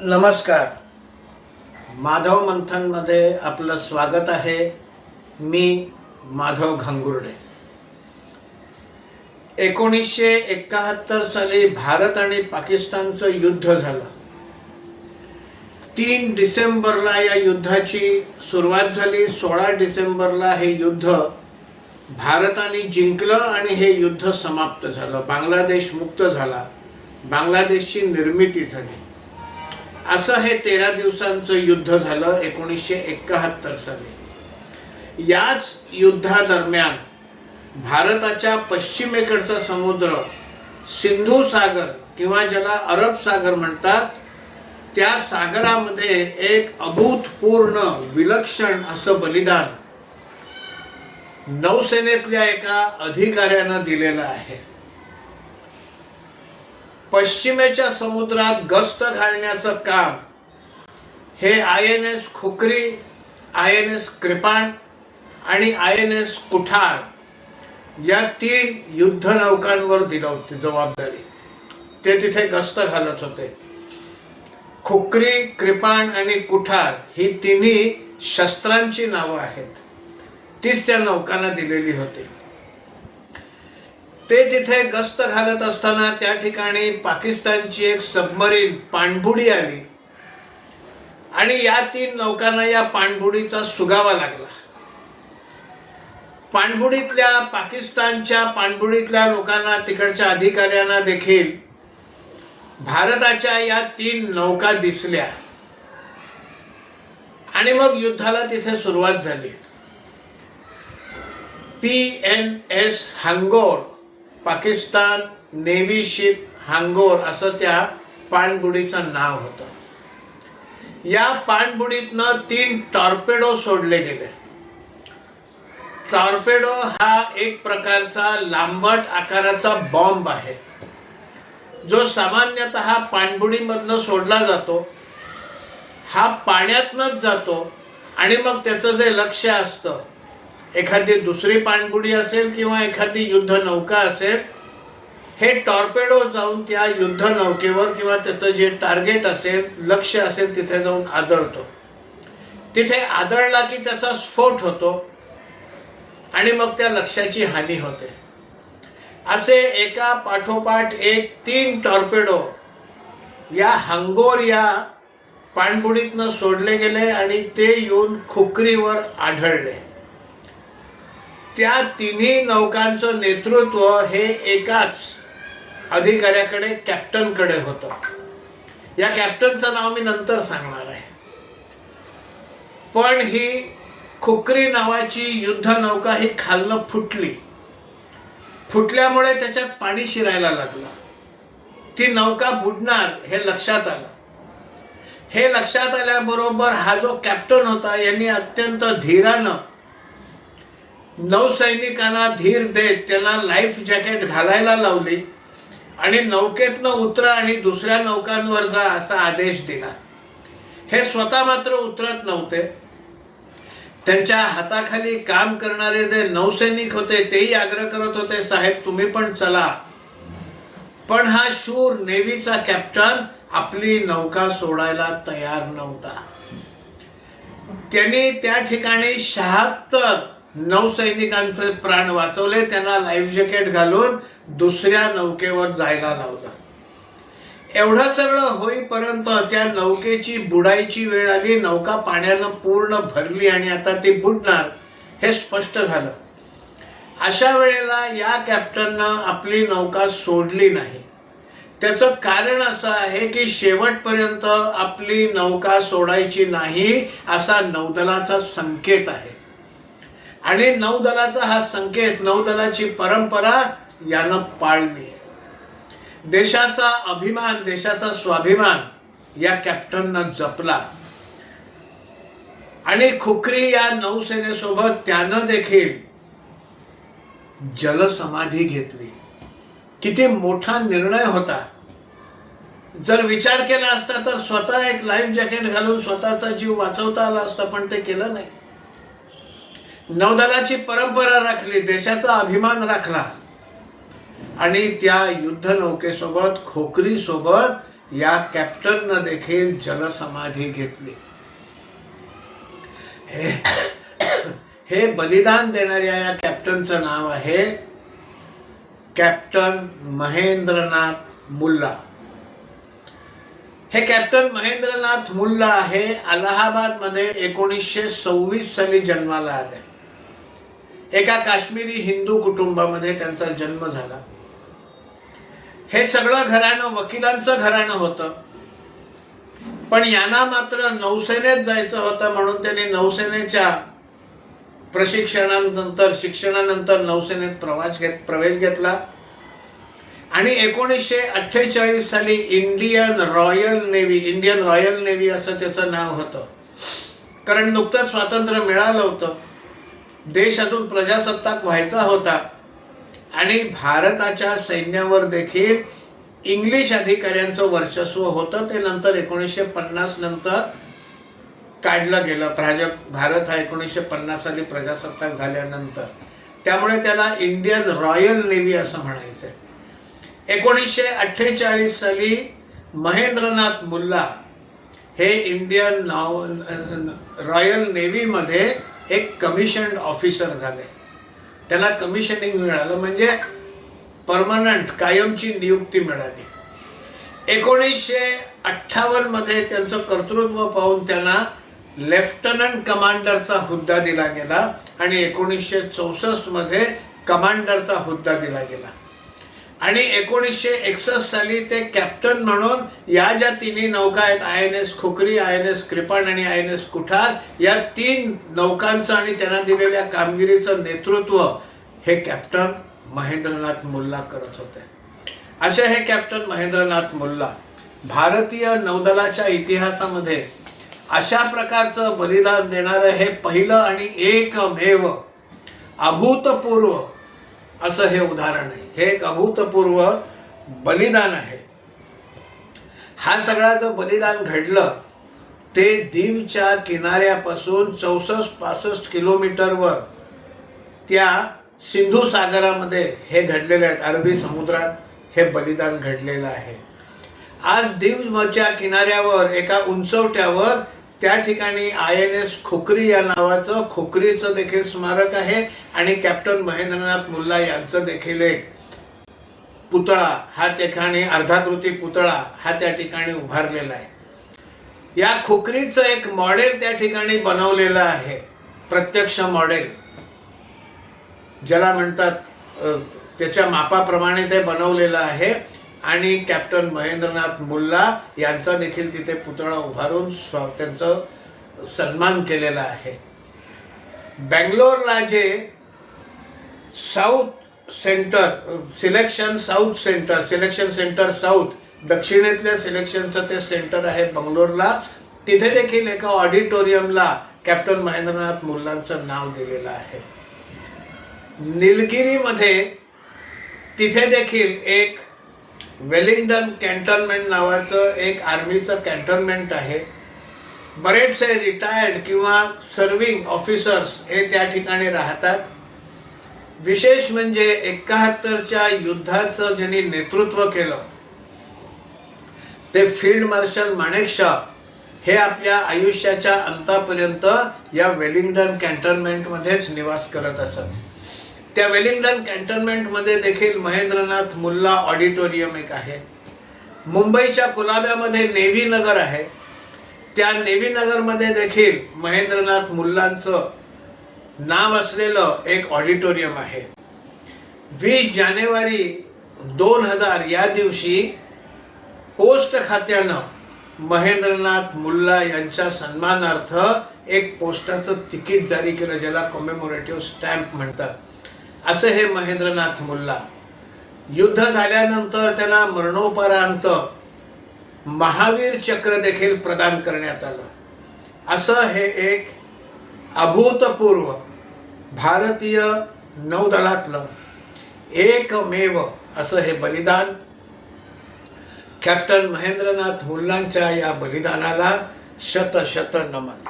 नमस्कार. माधव मंथनमध्ये आपलं स्वागत आहे. मी माधव घांगुर्डे. एकोणीसशे एकाहत्तर साली भारत आणि पाकिस्तानचं युद्ध झालं. तीन डिसेंबरला या युद्धाची सुरुवात झाली. सोळा डिसेंबरला हे युद्ध भारताने जिंकलं आणि हे युद्ध समाप्त झालं. बांगलादेश मुक्त झाला. बांगलादेशची निर्मिती झाली. असं हे तेरा दिवसांचं युद्ध झालं एकोणीसशे एकाहत्तर साली. याच युद्धादरम्यान भारताच्या पश्चिमेकडचा समुद्र सिंधू सागर किंवा ज्याला अरब सागर म्हणतात त्या सागरामध्ये एक अभूतपूर्ण विलक्षण असं बलिदान नौसेनेतल्या एका अधिकाऱ्यानं दिलेलं आहे. पश्चिमेच्या समुद्रात गस्त घालण्याचं काम. हे I N S Khukri I N S Kirpan आणि आय एन एस कुठार या तीन युद्धनौकांवर दिलं होती जबाबदारी. ते तिथे गस्त घालत होते. खुकरी कृपाण आणि कुठार ही तिन्ही शस्त्रांची नावं आहेत. तीच त्या नौकांना दिलेली होती. ते तिथे गस्त घालत असताना त्या ठिकाणी पाकिस्तानची एक सबमरीन पाणबुडी आली. आणि या तीन नौकांना या पाणबुडीचा सुगावा लागला. पाणबुडीतल्या पाकिस्तानच्या पाणबुडीतल्या लोकांना तिकडच्या अधिकाऱ्यांना देखील भारताच्या या तीन नौका दिसल्या. आणि मग युद्धाला तिथे सुरुवात झाली. P N S Hangor Pakistan navy ship Hangor असं त्या पाणबुडीचं नाव होतं. या पाणबुडीतनं तीन टॉर्पेडो सोडले गेले. टॉर्पेडो हा एक प्रकारचा लांबट आकाराचा बॉम्ब आहे. जो सामान्यतः पाणबुडीमधनं सोडला जातो हा पाण्यातनंच जातो आणि मग त्याचं जे लक्ष असतं एखादी दुसरी पाणबुडी असेल किंवा एखादी युद्ध नौका असेल हे टॉर्पेडो जाऊन त्या युद्ध नौकेवर किंवा त्याचं जे टार्गेट असेल लक्ष असेल तिथे जाऊन आदळतो. तिथे आदळला की त्याचा स्फोट होतो आणि मग त्या लक्ष्याची हानी होते. असे एका पाठोपाठ एक तीन टॉर्पेडो या हंगोर या पाणबुडीतनं सोडले गेले आणि ते येऊन खुकरीवर आढळले. त्या तिन्ही नौकांचं नेतृत्व हे एकाच अधिकाऱ्याकडे कॅप्टनकडे होतं. या कॅप्टनचं नाव मी नंतर सांगणार आहे. पण ही खुकरी नावाची युद्ध नौका ही खालनं फुटली. फुटल्यामुळे त्याच्यात पाणी शिरायला लागलं. ती नौका बुडणार हे लक्षात आलं. हे लक्षात आल्याबरोबर हा जो कॅप्टन होता यांनी अत्यंत धीरानं नौसैनिकांना धीर देत त्यांना लाईफ जॅकेट घालायला लावली आणि नौकेतनं उतरा आणि दुसऱ्या नौकांवर जा असा आदेश दिला. हे स्वतः मात्र उतरत नव्हते. त्यांच्या हाताखाली काम करणारे जे नौसैनिक होते तेही आग्रह करत होते साहेब तुम्ही पण चला. पण हा शूर नेव्हीचा कॅप्टन आपली नौका सोडायला तयार नव्हता. त्यांनी त्या ठिकाणी शहात्तर नौसैनिकांचे प्राण वाचवले त्यांना लाईफ जॅकेट घालून दुसऱ्या नौकेवर जायला लावलं. एवढं सगळं होईपर्यंत त्या नौकेची बुडायची वेळ आली नौका पाण्यानं पूर्ण भरली आणि आता ती बुडणार हे स्पष्ट झालं. अशा वेळेला या कॅप्टननं आपली नौका सोडली नाही. त्याचं कारण असं आहे की शेवटपर्यंत आपली नौका सोडायची नाही असा नौदलाचा संकेत आहे. आणि नौदलाचा हा संकेत नौदलाची परंपरा यानं पाळली. देशाचा अभिमान देशाचा स्वाभिमान या कॅप्टननं जपला. आणि खुकरी या नौसेनेसोबत त्यानं देखील जलसमाधी घेतली. किती मोठा निर्णय होता. जर विचार केला असता तर स्वतः एक लाईफ जॅकेट घालून स्वतःचा जीव वाचवता आला असता पण ते केलं नाही. नौदलाची परंपरा राखली देशाचा अभिमान राखला. आणि त्या युद्ध नौकेसोबत खोकरी सोबत या कॅप्टननं देखील जलसमाधी घेतली. हे हे बलिदान देणाऱ्या या कॅप्टनचं नाव आहे कॅप्टन महेंद्रनाथ मुल्ला. हे कॅप्टन महेंद्रनाथ मुल्ला आहे अलाहाबादमध्ये एकोणीसशे सव्वीस साली जन्माला आले. एका काश्मीरी हिंदू कुटुंबामध्ये त्यांचा जन्म झाला. हे सगळं घराणं वकिलांचं घराणं होतं. पण यांना मात्र नौसेनेत जायचं होतं म्हणून त्यांनी नौसेनेच्या प्रशिक्षणानंतर शिक्षणानंतर नौसेनेत प्रवास घेत प्रवेश घेतला. आणि एकोणीसशे अठ्ठेचाळीस साली Indian Royal Navy Indian Royal Navy असं त्याचं नाव होतं. कारण नुकतंच स्वातंत्र्य मिळालं होतं. देश अजून प्रजासत्ताक व्हायचा होता. आणि भारताच्या सैन्यावर देखील इंग्लिश अधिकाऱ्यांचं वर्चस्व होतं. ते नंतर एकोणीसशे पन्नास नंतर काढलं गेलं. प्राजक भारत हा एकोणीसशे पन्नास साली प्रजासत्ताक झाल्यानंतर. त्यामुळे त्याला इंडियन रॉयल नेव्ही असं म्हणायचं एकोणीसशे अठ्ठेचाळीस साली महेंद्रनाथ मुल्ला हे इंडियन नाव रॉयल नेव्हीमध्ये एक कमिशन्ड ऑफिसर झाले. त्याला कमिशनिंग मिळालं म्हणजे परमनंट कायमची नियुक्ती मिळाली. एकोणीसशे अठ्ठावन्नमध्ये त्यांचं कर्तृत्व पाहून त्यांना लेफ्टनंट कमांडरचा हुद्दा दिला गेला आणि एकोणीसशे चौसष्टमध्ये कमांडरचा हुद्दा दिला गेला. आणि एकोणीसशे एकसष्ट साली ते कॅप्टन म्हणून या ज्या तिन्ही नौका आहेत I N S Khukri I N S Kirpan आणि आय एन एस कुठार या तीन नौकांचं आणि त्यांना दिलेल्या कामगिरीचं नेतृत्व हे कॅप्टन महेंद्रनाथ मुल्ला करत होते. असे हे कॅप्टन महेंद्रनाथ मुल्ला भारतीय नौदलाच्या इतिहासामध्ये अशा प्रकारचं बलिदान देणारं हे पहिलं आणि एकमेव अभूतपूर्व असं हे उदाहरण आहे. हे एक अभूतपूर्व बलिदान आहे. हा सगळा जो बलिदान घडलं ते दीवच्या किनाऱ्यापासून चौसष्ट पासष्ट किलोमीटरवर त्या सिंधू सागरामध्ये हे घडलेले आहेत अरबी समुद्रात हे बलिदान घडलेलं आहे. आज दीवच्या किनाऱ्यावर एका उंचवट्यावर त्या ठिकाणी आय एन एस खोकरी या नावाचं खोकरीचं देखील स्मारक आहे आणि कॅप्टन महेंद्रनाथ मुल्ला यांचं देखील एक पुतळा हा ठिकाणी अर्धाकृती पुतळा हा त्या ठिकाणी उभारलेला आहे. या खोकरीचं एक मॉडेल त्या ठिकाणी बनवलेलं आहे. प्रत्यक्ष मॉडेल ज्याला म्हणतात त्याच्या मापाप्रमाणे ते बनवलेलं आहे. आणि कॅप्टन महेंद्रनाथ मुल्ला यांचा देखील तिथे पुतळा उभारून स्व त्यांचं सन्मान केलेला आहे. बँगलोरला जे south centre selection south centre selection centre south दक्षिणेतल्या सिलेक्शनचं ते सेंटर आहे बंगलोरला. तिथे देखील एका ऑडिटोरियमला कॅप्टन महेंद्रनाथ मुल्लांचं नाव दिलेलं आहे. निलगिरीमध्ये तिथे देखील एक वेलिंग्टन कॅन्टोन्मेंट नावाचं एक आर्मीचं कॅन्टोन्मेंट आहे. बरेचसे रिटायर्ड किंवा सर्विंग ऑफिसर्स हे त्या ठिकाणी राहतात. विशेष म्हणजे एकाहत्तरच्या युद्धाचं ज्यांनी नेतृत्व केलं ते फील्ड मार्शल माणेकशा हे आपल्या आयुष्याच्या अंतापर्यंत या वेलिंग्टन कॅन्टोन्मेंटमध्येच निवास करत असत. त्या वेलिंग्टन कॅन्टोन्मेंटमध्ये देखील महेंद्रनाथ मुल्ला ऑडिटोरियम एक आहे. मुंबईच्या कुलाब्यामध्ये नेव्ही नगर आहे. त्या नेव्ही नगरमध्ये देखील महेंद्रनाथ मुल्लांचं नाव असलेलं एक ऑडिटोरियम आहे. वीस जानेवारी दोन हजार या दिवशी पोस्ट खात्यानं महेंद्रनाथ मुल्ला यांच्या सन्मानार्थ एक पोस्टाचं तिकीट जारी केलं ज्याला कॉमेमोरेटिव्ह स्टॅम्प म्हणतात. असं हे महेंद्रनाथ मुल्ला. युद्ध झाल्यानंतर त्यांना मरणोपरांत महावीर चक्र देखील प्रदान करण्यात आलं. असं हे एक अभूतपूर्व भारतीय नौदलातलं एकमेव असं हे बलिदान. कॅप्टन महेंद्रनाथ मुल्लांच्या या बलिदानाला शत शत नमन.